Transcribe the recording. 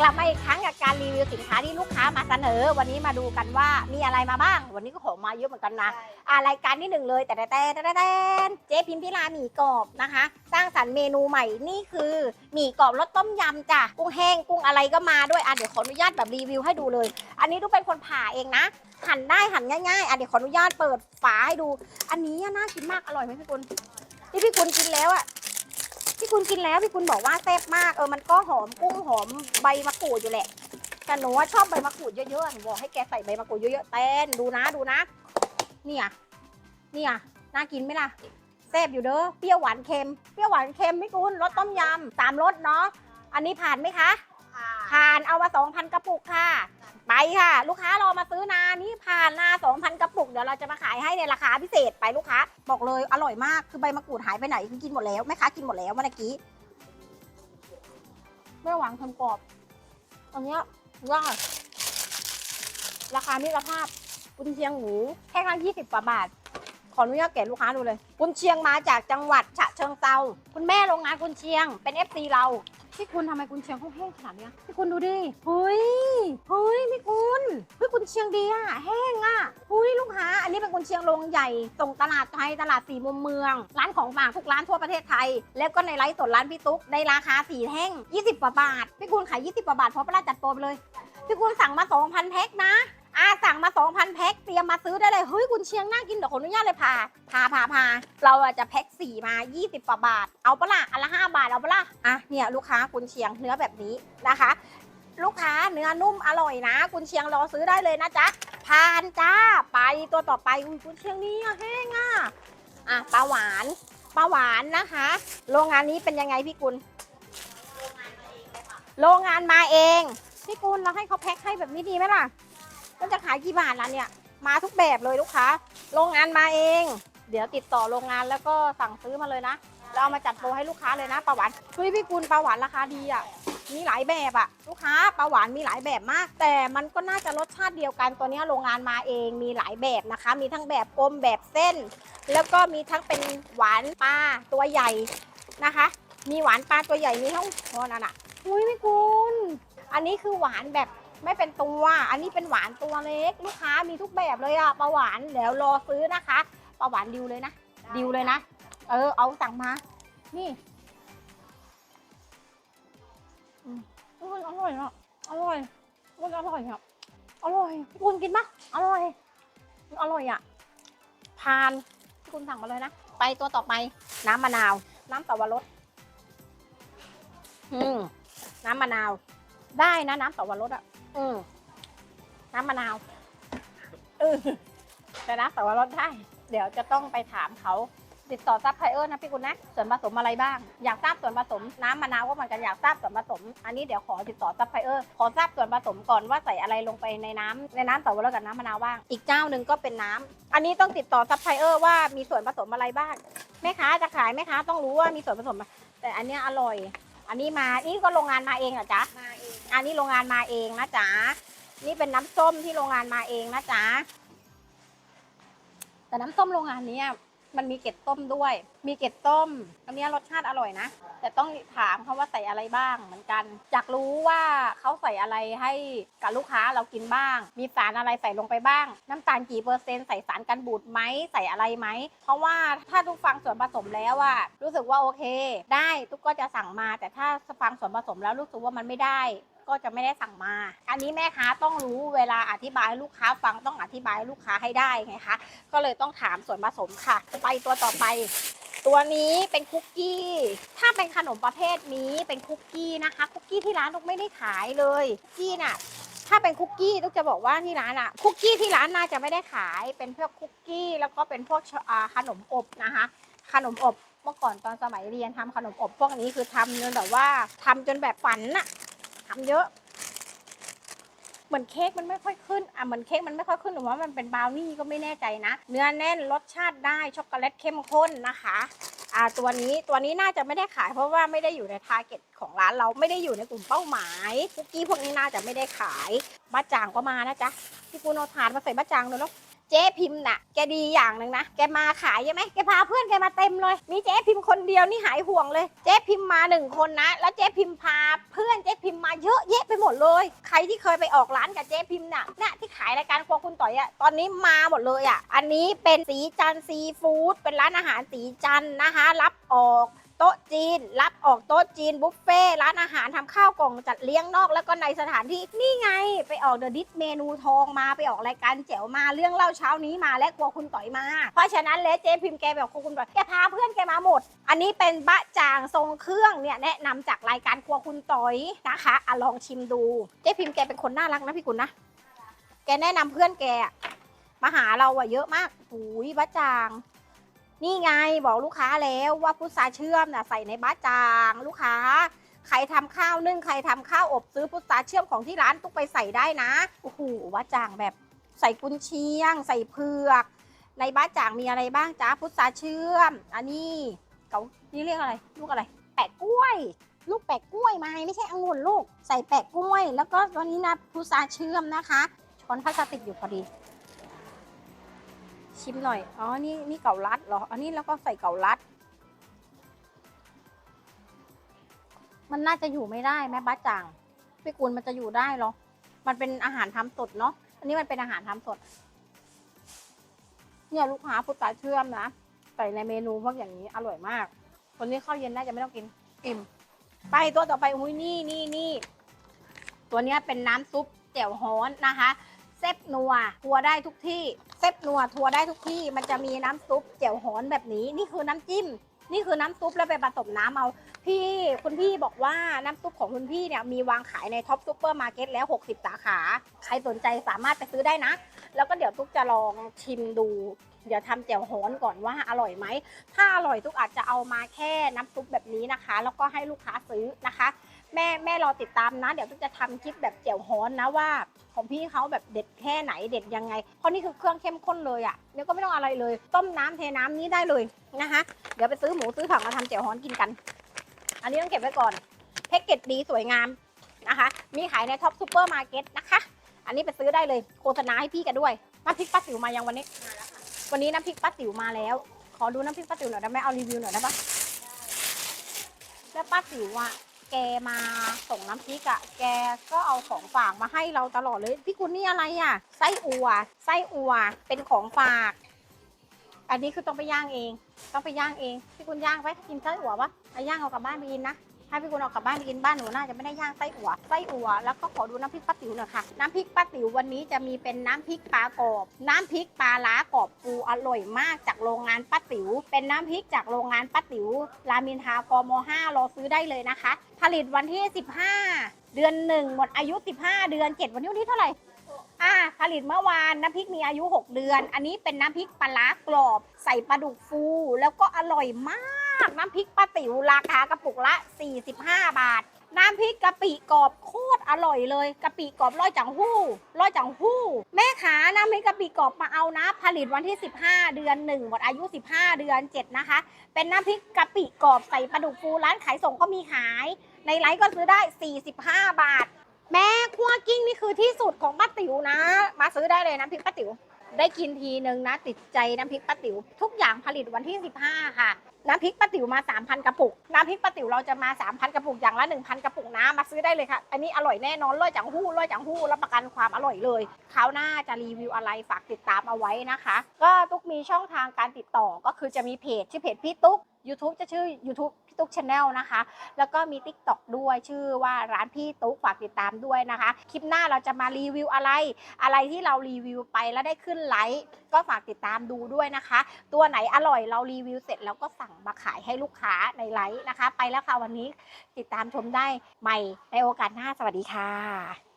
กลับมาอีกครั้งกับการรีวิวสินค้าที่ลูกค้ามาเสนอ วันนี้มาดูกันว่ามีอะไรมาบ้าง วันนี้ก็ของมาเยอะเหมือนกันนะอ่ารายการที่หนึ่งเลยแต่แต่แต่แต่แต่เจ๊พิมพิลาหมี่กรอบนะคะ สร้างสรรค์เมนูใหม่นี่คือหมี่กรอบรสต้มยำจ้ะกุ้งแห้งกุ้งอะไรก็มาด้วยอะเดี๋ยวขออนุญาตแบบรีวิวให้ดูเลย อันนี้ทุกเป็นคนผ่าเองนะหั่นได้หั่นง่ายๆอะเดี๋ยวขออนุญาตเปิดฝาให้ดู อันนี้น่ากินมากอร่อยไหมพี่กุลที่พี่กุลกินแล้วอะ พี่คุณกินแล้วพี่คุณบอกว่าแซ่บมากเออมันก็หอมกุ้งหอมใบมะกรูดอยู่แหละแต่หนูว่าชอบใบมะกรูดเยอะๆหนูบอกให้แกใส่ใบมะกรูดเยอะๆเต้นดูนะดูนะเนี่ยเนี่ยน่ากินไหมล่ะแซ่บอยู่เด้อเปรี้ยวหวานเค็มเปรี้ยวหวานเค็มพี่คุณรสต้มยำสามรสเนาะอันนี้ผ่านไหมคะ ผ่านเอามา2,000 กระปุกค่ะ ไปค่ะ ลูกค้ารอมาซื้อนานี่ผ่านนา2,000 กระปุก เดี๋ยวเราจะมาขายให้ในราคาพิเศษไปลูกค้า บอกเลยอร่อยมาก คือใบมะกรูดหายไปไหนคือกินหมดแล้วแม่ค้ากินหมดแล้วเมื่อกี้ไม่หวังทำกรอบอันนี้ยว่าราคามิตรภาพกุนเชียงหมูแค่ละยี่สิบกว่าบาท ออนุญาตแกะลูกค้าดูเลยกุนเชียงมาจากจังหวัดฉะเชิงเซาคุณแม่โรงงานกุนเชียงเป็น FC เราพี่คุณทำไมกุนเชียงเขาแห้งขนาดเนี้ยพี่คุณดูดิเฮ้ยเฮ้ยพี่คุณเฮ้ยกุนเชียงดีอะแห้งอะเฮ้ยลูกค้า อันนี้เป็นกุนเชียงโรงใหญ่ส่งตลาดไทยตลาดสี่มุมเมือง ร้านของฝากทุกร้านทั่วประเทศไทย แล้วก็ในไลฟ์สดร้านพี่ตุ๊กในราคาสี่แท่ง20กว่าบาทพี่คุณขาย20กว่าบาทเพราะพระราชจัดโปรไปเลยพี่คุณสั่งมา2,000แพ็คนะ อ่าสั่งมา 2,000 แพ็คเตรียมมาซื้อได้เลย เฮ้ยคุณเชียงน่ากินเดี๋ยวขออนุญาตเลยพาพาพาพาเราอะจะแพ็คสี่มา 20กว่าบาท เอาปะล่ะอันละ5บาทเอาปะล่ะอะเนี่ยลูกค้าคุณเชียงเนื้อแบบนี้นะคะ ลูกค้าเนื้อนุ่มอร่อยนะ คุณเชียงรอซื้อได้เลยนะจ๊ะพานจ้าไปตัวต่อไปอุ๊ยคุณเชียงนี่อะแห้งอะอะปลาหวานปลาหวานนะคะ โรงงานนี้เป็นยังไงพี่กุลโรงงานมาเองพี่กุลเราให้เขาแพ็คให้แบบนี้ดีไหมล่ะ มันจะขายกี่บาทล่ะเนี่ย มาทุกแบบเลยลูกค้า โรงงานมาเอง เดี๋ยวติดต่อโรงงานแล้วก็สั่งซื้อมาเลยนะ เราเอามาจัดโปรให้ลูกค้าเลยนะปลาหวานเฮ้ยพี่กุลปลาหวานราคาดีอะ มีหลายแบบอะลูกค้าปลาหวานมีหลายแบบมาก แต่มันก็น่าจะรสชาติเดียวกันตัวนี้โรงงานมาเองมีหลายแบบนะคะ มีทั้งแบบกลมแบบเส้น แล้วก็มีทั้งเป็นหวานปลาตัวใหญ่นะคะ มีหวานปลาตัวใหญ่มีทั้งโอ้นั่นอะอุ้ยพี่กุลอันนี้คือหวานแบบ ไม่เป็นตัว อันนี้เป็นหวานตัวเล็ก ลูกค้ามีทุกแบบเลยอะปลาหวานเดี๋ยวรอซื้อนะคะปลาหวานดิวเลยนะดิวเลยนะ เออ เอาสั่งมา นี่อืมอร่อยอร่อยอะอร่อยมันอร่อยอะอร่อยพี่คุณกินปะอร่อยอร่อยอะทานพี่คุณสั่งมาเลยนะ ไปตัวต่อไป น้ำมะนาว น้ำสับปะรดอืมน้ำมะนาว ได้นะน้ำสับปะรดอะ อืมน้ำมะนาวเออแต่น้ำสับปะรดได้ เดี๋ยวจะต้องไปถามเขา ติดต่อซัพพลายเออร์นะพี่กุลนะส่วนผสมอะไรบ้าง อยากทราบส่วนผสมน้ำมะนาวก็เหมือนกันอยากทราบส่วนผสม อันนี้เดี๋ยวขอติดต่อซัพพลายเออร์ขอทราบส่วนผสมก่อนว่าใส่อะไรลงไปในน้ำในน้ำสับปะรดกับน้ำมะนาวบ้าง อีกเจ้าหนึ่งก็เป็นน้ำอันนี้ต้องติดต่อซัพพลายเออร์ว่ามีส่วนผสมอะไรบ้างแม่ค้าจะขายแม่ค้าต้องรู้ว่ามีส่วนผสม แต่อันเนี้ยอร่อย อันนี้มา นี่ก็โรงงานมาเองเหรอจ๊ะ มาเองอันนี้โรงงานมาเองนะจ๊ะ นี่เป็นน้ำส้มที่โรงงานมาเองนะจ๊ะ แต่น้ำส้มโรงงานเนี้ย มันมีเกล็ดต้มด้วย มีเกล็ดต้ม อันเนี้ยรสชาติอร่อยนะ แต่ต้องถามเขาว่าใส่อะไรบ้างเหมือนกัน อยากรู้ว่าเขาใส่อะไรให้กับลูกค้าเรากินบ้าง มีสารอะไรใส่ลงไปบ้าง น้ำตาลกี่เปอร์เซ็นต์ใส่สารกันบูดไหมใส่อะไรไหม เพราะว่าถ้าทุกฟังส่วนผสมแล้วอะรู้สึกว่าโอเค ได้ทุกก็จะสั่งมา แต่ถ้าฟังส่วนผสมแล้วรู้สึกว่ามันไม่ได้ ก็จะไม่ได้สั่งมา อันนี้แม่ค้าต้องรู้เวลาอธิบายลูกค้าฟังต้องอธิบายลูกค้าให้ได้ไงคะ ก็เลยต้องถามส่วนผสมค่ะ ไปตัวต่อไป ตัวนี้เป็นคุกกี้ ถ้าเป็นขนมประเภทนี้เป็นคุกกี้นะคะ คุกกี้ที่ร้านลูกไม่ได้ขายเลยคุกกี้น่ะถ้าเป็นคุกกี้ลูกจะบอกว่าที่ร้านอะคุกกี้ที่ร้านน่าจะไม่ได้ขายเป็นพวกคุกกี้แล้วก็เป็นพวกขนมอบนะคะ ขนมอบเมื่อก่อนตอนสมัยเรียนทำขนมอบพวกนี้คือทำจนแบบว่าทำจนแบบฝันน่ะ ทำเยอะ เหมือนเค้กมันไม่ค่อยขึ้นอะเหมือนเค้กมันไม่ค่อยขึ้นหรือว่ามันเป็นบราวนี่ก็ไม่แน่ใจนะ เนื้อแน่นรสชาติได้ช็อกโกแลตเข้มข้นนะคะอ่าตัวนี้ตัวนี้น่าจะไม่ได้ขายเพราะว่าไม่ได้อยู่ในทาร์เก็ตของร้านเราไม่ได้อยู่ในกลุ่มเป้าหมายคุกกี้พวกนี้น่าจะไม่ได้ขายบ้าจางก็มานะจ๊ะพี่ปูนเอาถาดมาใส่บ้าจางเลยเนาะ เจ๊พิมพ์น่ะ แกดีอย่างหนึ่งนะ แกมาขายใช่ไหมแกพาเพื่อนแกมาเต็มเลย มีเจ๊พิมพ์คนเดียวนี่หายห่วงเลย เจ๊พิมพ์มาหนึ่งคนนะ แล้วเจ๊พิมพ์พาเพื่อนเจ๊พิมพ์มาเยอะแยะไปหมดเลย ใครที่เคยไปออกร้านกับเจ๊พิมพ์น่ะเนี่ยที่ขายรายการครัวคุณต่อยอะตอนนี้มาหมดเลยอะอันนี้เป็นสีจันซีฟู้ดเป็นร้านอาหารสีจันนะคะ รับออก โต๊ะจีน รับออกโต๊ะจีนบุฟเฟ่ร้านอาหารทำข้าวกล่องจัดเลี้ยงนอก แล้วก็ในสถานที่นี่ไง ไปออกเดอะดิสเมนูทองมาไปออกรายการแจ๋วมาเรื่องเล่าเช้านี้มาและกลัวคุณต่อยมา เพราะฉะนั้นแล้วเจ๊พิมพ์แกแบบครัวคุณต่อยแกพาเพื่อนแกมาหมด อันนี้เป็นบะจางทรงเครื่องเนี่ยแนะนำจากรายการครัวคุณต่อยนะคะอะลองชิมดู เจ๊พิมพ์แกเป็นคนน่ารักนะพี่กุลนะแกแนะนำเพื่อนแกมาหาเราอะเยอะมากหูยบะจาง นี่ไงบอกลูกค้าแล้วว่าพุทราเชื่อมน่ะใส่ในบะจางลูกค้า ใครทำข้าวนึ่งใครทำข้าวอบซื้อพุทราเชื่อมของที่ร้านตุ๊กไปใส่ได้นะโอ้โหบะจางแบบใส่กุนเชียง ใส่เผือก ในบะจางมีอะไรบ้างจ้าพุทราเชื่อม อันนี้เกานี่เรียกอะไร ลูกอะไร แปะกล้วย ลูกแปะกล้วยไหมไม่ใช่องุ่นลูก ใส่แปะกล้วย แล้วก็ตัวนี้นะพุทราเชื่อมนะคะช้อนพลาสติกอยู่พอดี ชิมหน่อย อ๋อ นี่นี่เก่าลัดเหรอ อันนี้แล้วก็ใส่เก่าลัด มันน่าจะอยู่ไม่ได้แม่บ้าจ่างพี่กุลมันจะอยู่ได้เหรอ มันเป็นอาหารทำสดเนาะ อันนี้มันเป็นอาหารทำสด เนี่ยลูกค้าพุทธาเชื่อมนะ ใส่ในเมนูพวกอย่างนี้อร่อยมาก คนนี้ข้าวเย็นน่าจะไม่ต้องกิน อิ่ม ไปตัวต่อไปอุ้ยนี่นี่นี่ ตัวเนี้ยเป็นน้ำซุปแจ่วฮ้อนนะคะเซฟนัวทัวได้ทุกที่ เซฟนัวทัวได้ทุกที่มันจะมีน้ำซุปแจ่วหอนแบบนี้ นี่คือน้ำจิ้ม นี่คือน้ำซุปแล้วไปผสมน้ำเอา พี่คุณพี่บอกว่าน้ำซุปของคุณพี่เนี่ยมีวางขายในท็อปซูเปอร์มาร์เก็ตแล้ว 60 สาขา ใครสนใจสามารถไปซื้อได้นะ แล้วก็เดี๋ยวตุ๊กจะลองชิมดู เดี๋ยวทำแจ่วฮอนก่อนว่าอร่อยไหม ถ้าอร่อยตุ๊กอาจจะเอามาแค่น้ำซุปแบบนี้นะคะ แล้วก็ให้ลูกค้าซื้อนะคะ แม่แม่รอติดตามนะ เดี๋ยวตุ๊กจะทำคลิปแบบแจ่วฮ้อนนะว่า ของพี่เขาแบบเด็ดแค่ไหนเด็ดยังไง เพราะนี่คือเครื่องเข้มข้นเลยอะ่ะเดี๋ยวก็ไม่ต้องอะไรเลย ต้มน้ำเทน้ำนี้ได้เลยนะคะ เดี๋ยวไปซื้อหมูซื้อผักมาทำแจ่วฮ้อนกินกัน อันนี้ต้องเก็บไว้ก่อนแพ็กเกจดีสวยงามนะคะ มีขายในท็อปซูเปอร์มาร์เก็ตนะคะ อันนี้ไปซื้อได้เลยโฆษณาให้พี่กันด้วยน้ำพริกป้าติ๋วมายังวันนี้วันนี้น้ำพริกป้าติ๋วมาแล้ว ขอดูน้ำพริกป้าติ๋วหน่อยได้ไหมเอารีวิวหน่อยได้ปะแล้วป้าติ๋วอะ แกมาส่งน้ำพริกอะแกก็เอาของฝากมาให้เราตลอดเลย พี่คุณนี่อะไรอะไส้อัว ไส้อัว เป็นของฝาก อันนี้คือต้องไปย่างเอง ต้องไปย่างเอง พี่คุณย่างไปกินไส้อัวปะไปย่างเอากลับบ้านไปกินนะ ให้พี่คุณเอากลับบ้านไปกินบ้านหนูน่าจะไม่ได้ย่างไส้อั่วไส้อั่วแล้วก็ขอดูน้ำพริกป้าติ๋วหน่อยค่ะน้ำพริกป้าติ๋ววันนี้จะมีเป็นน้ำพริกปลากรอบน้ำพริกปลาล้ากรอบปูอร่อยมากจากโรงงานป้าติ๋วเป็นน้ำพริกจากโรงงานป้าติ๋วรามินทรากม5รอซื้อได้เลยนะคะ ผลิตวันที่ 15 เดือน 1 หมดอายุ 15 เดือน7วันนี้วันที่เท่าไหร่อ่าผลิตเมื่อวานน้ำพริกมีอายุ 6 เดือน อันนี้เป็นน้ำพริกปลาล้ากรอบ ใส่ปลาดุกฟูแล้วก็อร่อยมาก น้ำพริกป้าติ๋วราคากระปุกละ 45 บาท น้ำพริกกะปิกรอบโคตรอร่อยเลยกะปิกรอบร้อยจังหู้ร้อยจังหู้ แม่ขาน้ำพริกกะปิกรอบมาเอานะ ผลิตวันที่ 15 เดือน1หมดอายุ 15 เดือน 7 นะคะ เป็นน้ำพริกกะปิกรอบใส่ปลาดุกฟูร้านขายส่งก็มีขาย ในไลฟ์ก็ซื้อได้ 45 บาท แม่คั่วกิ้งนี่คือที่สุดของป้าติ๋วนะ มาซื้อได้เลยน้ำพริกป้าติ๋ว ได้กินทีนึงนะติดใจน้ำพริกป้าติ๋วทุกอย่างผลิตวันที่ 15 ค่ะ น้ำพริกป้าติ๋วมา 3,000 กระปุก น้ำพริกป้าติ๋วเราจะมา 3,000 กระปุกอย่างละ 1,000 กระปุกนะมาซื้อได้เลยค่ะ อันนี้อร่อยแน่นอนร้อยจังหู้ร้อยจังหู้รับประกันความอร่อยเลยคราวหน้าจะรีวิวอะไรฝากติดตามเอาไว้นะคะ ก็ตุ๊กมีช่องทางการติดต่อก็คือจะมีเพจชื่อเพจพี่ตุ๊ก YouTube จะชื่อ YouTube พี่ตุ๊กชาแนลนะคะ แล้วก็มี TikTok ด้วยชื่อว่าร้านพี่ตุ๊กฝากติดตามด้วยนะคะ คลิปหน้าเราจะมารีวิวอะไร อะไรที่เรารีวิวไปแล้วได้ขึ้นไลค์ก็ฝากติดตามดูด้วยนะคะ ตัวไหนอร่อยเรารีวิวเสร็จแล้วก็สั่งมาขายให้ลูกค้าในไลค์นะคะ ไปแล้วค่ะวันนี้ติดตามชมได้ใหม่ในโอกาสหน้าสวัสดีค่ะ